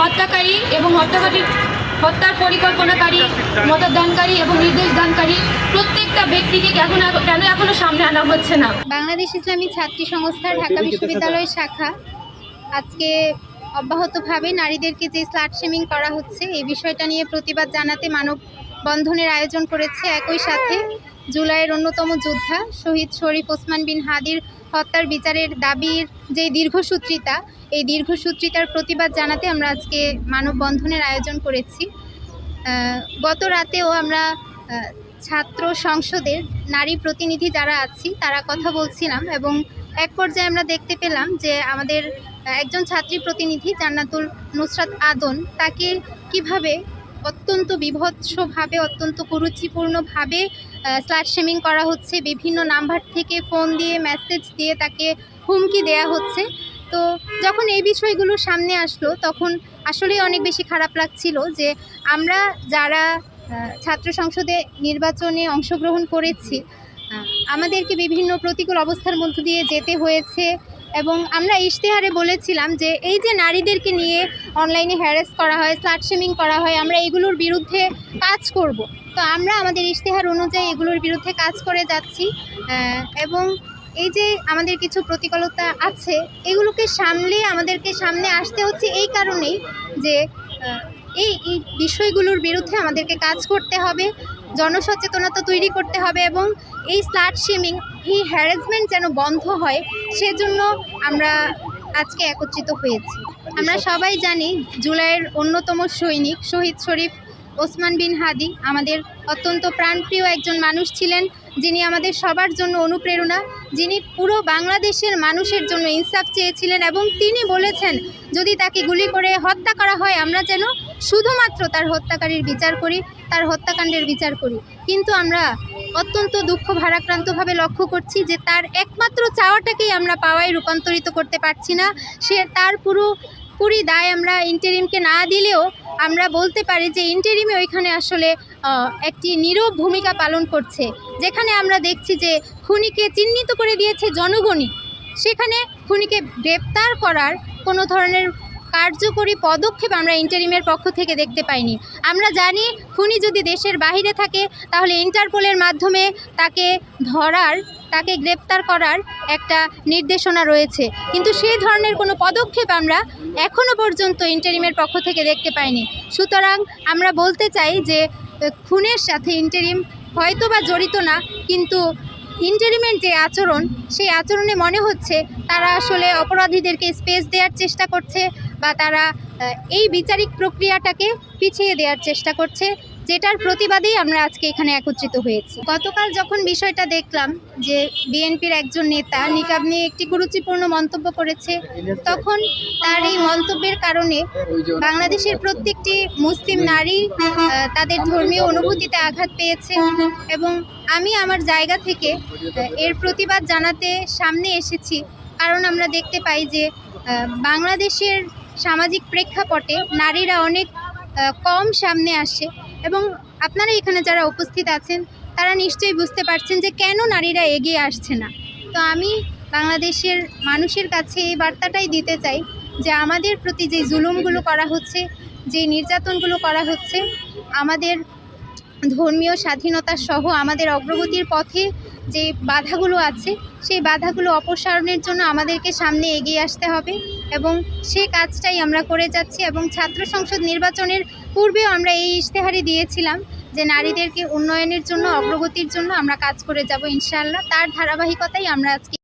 হত্যাকারী এবং হত্যাকারী হত্যার পরিকল্পনাকারী, মতদানকারী এবং নির্দেশ দানকারী প্রত্যেকটা ব্যক্তিকে কেন কেন এখনও সামনে আনা হচ্ছে না? বাংলাদেশ ইসলামী ছাত্রী সংস্থা, ঢাকা বিশ্ববিদ্যালয়ের শাখা। আজকে অব্যাহতভাবে নারীদেরকে যে স্লাট শেমিং করা হচ্ছে, এই বিষয়টা নিয়ে প্রতিবাদ জানাতে মানব বন্ধনের আয়োজন করেছে একই সাথে জুলাইয়ের অন্যতম যোদ্ধা শহীদ শরীফ ওসমান বিন হাদির হত্যার বিচারের দাবির যে দীর্ঘসূত্রিতা এই দীর্ঘসূত্রিতার প্রতিবাদ জানাতে আমরা আজকে মানববন্ধনের আয়োজন করেছি। গত রাতেও আমরা ছাত্র সংসদের নারী প্রতিনিধি যারা আছি, তারা কথা বলছিলাম এবং এক পর্যায়ে আমরা দেখতে পেলাম যে আমাদের একজন ছাত্রী প্রতিনিধি জান্নাতুল নুসরাত আদন, তাকে কীভাবে অত্যন্ত বিভৎসভাবে, অত্যন্ত কুরুচিপূর্ণভাবে স্লাট শেমিং করা হচ্ছে, বিভিন্ন নাম্বার থেকে ফোন দিয়ে, মেসেজ দিয়ে তাকে হুমকি দেয়া হচ্ছে। তো যখন এই বিষয়গুলো সামনে আসলো, তখন আসলেই অনেক বেশি খারাপ লাগছিল যে আমরা যারা ছাত্র সংসদে নির্বাচনে অংশগ্রহণ করেছি আমাদেরকে বিভিন্ন প্রতিকূল অবস্থার মধ্য দিয়ে যেতে হয়েছে এবং আমরা ইশতেহারে বলেছিলাম যে এই যে নারীদেরকে নিয়ে অনলাইনে হ্যারাস করা হয় স্লাট শেমিং করা হয়, আমরা এগুলোর বিরুদ্ধে কাজ করব। তো আমরা আমাদের ইশতেহার অনুযায়ী এগুলোর বিরুদ্ধে কাজ করে যাচ্ছি এবং এই যে আমাদের কিছু প্রতিকূলতা আছে এগুলোকে সামলে আমাদেরকে সামনে আসতে হচ্ছে এই কারণেই যে এই বিষয়গুলোর বিরুদ্ধে আমাদেরকে কাজ করতে হবে জনসচেতনতা তৈরি করতে হবে এবং এই স্লাট শেমিং এই হ্যারাসমেন্ট যেন বন্ধ হয় সেজন্য আমরা আজকে একত্রিত হয়েছি। আমরা সবাই জানি জুলাইয়ের অন্যতম সৈনিক শহীদ শরীফ ওসমান বিন হাদি আমাদের অত্যন্ত প্রাণপ্রিয় একজন মানুষ ছিলেন। যিনি আমাদের সবার জন্য অনুপ্রেরণা, যিনি পুরো বাংলাদেশের মানুষের জন্য ইনসাফ চেয়েছিলেন এবং তিনি বলেছেন, যদি তাকে গুলি করে হত্যা করা হয়, আমরা যেন শুধুমাত্র তার হত্যাকারীর বিচার করি, তার হত্যাকাণ্ডের বিচার করি। কিন্তু আমরা অত্যন্ত দুঃখ ভারাক্রান্তভাবে লক্ষ্য করছি যে তার একমাত্র চাওয়াটাকেই আমরা পাওয়ায় রূপান্তরিত করতে পারছি না। সে তার পুরো, পুরি দায় আমরা ইন্টারিমকে না দিলেও আমরা বলতে পারি যে ইন্টারিমে ওইখানে আসলে একটি নীরব ভূমিকা পালন করছে। যেখানে আমরা দেখছি যে খুনিকে চিহ্নিত করে দিয়েছে জনগণই। সেখানে খুনিকে গ্রেপ্তার করার কোনো ধরনের কার্যকরী পদক্ষেপ আমরা ইন্টারিমের পক্ষ থেকে দেখতে পাইনি। আমরা জানি খুনি যদি দেশের বাইরে থাকে, তাহলে ইন্টারপোলের মাধ্যমে তাকে ধরার, তাকে গ্রেপ্তার করার একটা নির্দেশনা রয়েছে। কিন্তু সেই ধরনের কোনো পদক্ষেপ আমরা এখনও পর্যন্ত ইন্টারিমের পক্ষ থেকে দেখতে পাইনি। সুতরাং আমরা বলতে চাই যে খুনের সাথে ইন্টারিম হয়তো বা জড়িত না, কিন্তু ইন্টারিমের যে আচরণ, সেই আচরণে মনে হচ্ছে তারা আসলে অপরাধীদেরকে স্পেস দেওয়ার চেষ্টা করছে বা তারা এই বিচারিক প্রক্রিয়াটাকে পিছিয়ে দেওয়ার চেষ্টা করছে। যেটার প্রতিবাদেই আমরা আজকে এখানে একত্রিত হয়েছি। গতকাল যখন বিষয়টা দেখলাম যে বিএনপির একজন নেতা নিকাব নিয়ে একটি কুরুচিপূর্ণ মন্তব্য করেছে, তখন তার এই মন্তব্যের কারণে বাংলাদেশের প্রত্যেকটি মুসলিম নারী তাদের ধর্মীয় অনুভূতিতে আঘাত পেয়েছে এবং আমি আমার জায়গা থেকে এর প্রতিবাদ জানাতে সামনে এসেছি। কারণ আমরা দেখতে পাই যে বাংলাদেশের সামাজিক প্রেক্ষাপটে নারীরা অনেক কম সামনে আসে। এবং আপনারা এখানে যারা উপস্থিত আছেন, তারা নিশ্চয়ই বুঝতে পারছেন যে কেন নারীরা এগিয়ে আসছে না। তো আমি বাংলাদেশের মানুষের কাছে এই বার্তাটাই দিতে চাই যে আমাদের প্রতি যে জুলুমগুলো করা হচ্ছে, যে নির্যাতনগুলো করা হচ্ছে, আমাদের ধর্মীয় স্বাধীনতা সহ আমাদের অগ্রগতির পথে যে বাধাগুলো আছে, সেই বাধাগুলো অপসারণের জন্য আমাদেরকে সামনে এগিয়ে আসতে হবে। এবং সেই কাজটাই আমরা করে যাচ্ছি এবং ছাত্র সংসদ নির্বাচনের পূর্বেও আমরা এই ইশতেহারি দিয়েছিলাম যে নারীদেরকে উন্নয়নের জন্য, অগ্রগতির জন্য আমরা কাজ করে যাব ইনশাআল্লাহ। তার ধারাবাহিকতাই আমরা আজকে